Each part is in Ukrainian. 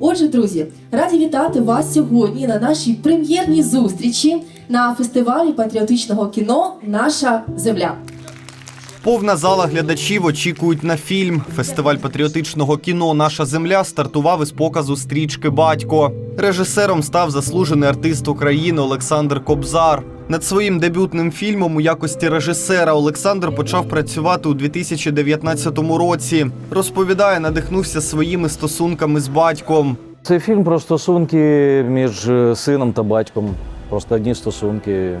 Отже, друзі, раді вітати вас сьогодні на нашій прем'єрній зустрічі на фестивалі патріотичного кіно Наша земля. Повна зала глядачів очікують на фільм. Фестиваль патріотичного кіно Наша земля стартував із показу стрічки Батько. Режисером став заслужений артист України Олександр Кобзар. Над своїм дебютним фільмом у якості режисера Олександр почав працювати у 2019 році. Розповідає, надихнувся своїми стосунками з батьком. Це фільм про стосунки між е, сином та батьком. Просто одні стосунки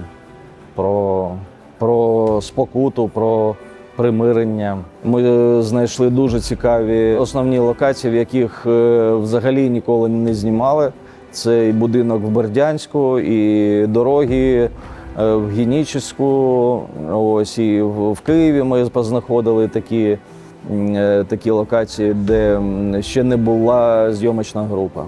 про, про спокуту, про примирення. Ми е, знайшли дуже цікаві основні локації, в яких е, взагалі ніколи не знімали. Це і будинок в Бердянську, і дороги е, в Генічеську. Ось і в Києві ми познаходили такі, такі локації, де ще не була зйомочна група.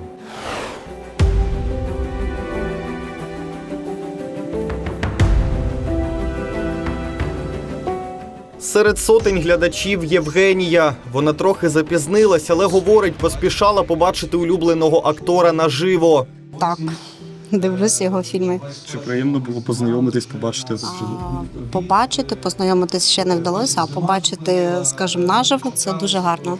Серед сотень глядачів Євгенія. Вона трохи запізнилась, але говорить, поспішала побачити улюбленого актора наживо. Так, дивлюсь його фільми. Чи приємно було познайомитись, побачити А, Побачити, познайомитись ще не вдалося, а побачити, скажімо, наживо це дуже гарно.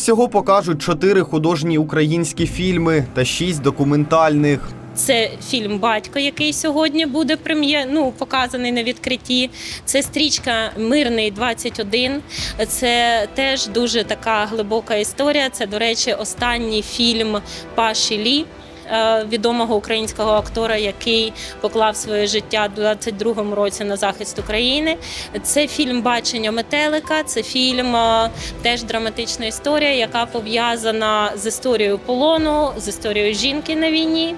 Всього покажуть чотири художні українські фільми та шість документальних. Це фільм Батько, який сьогодні буде прем'єр, ну, показаний на відкритті. Це стрічка Мирний 21. Це теж дуже така глибока історія. Це, до речі, останній фільм Паші Лі. Е, Відомого українського актора, який поклав своє життя у 22-му році на захист України. Це фільм Бачення метелика. Це фільм е, теж драматична історія, яка пов'язана з історією полону, з історією жінки на війні.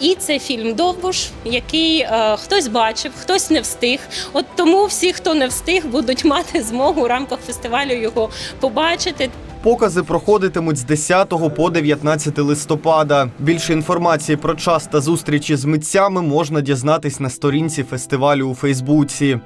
І це фільм Довбуш, який е, хтось бачив, хтось не встиг. От тому всі, хто не встиг, будуть мати змогу у рамках фестивалю його побачити. Покази проходитимуть з 10 по 19 листопада. Більше інформації про час та зустрічі з митцями можна дізнатись на сторінці фестивалю у Фейсбуці.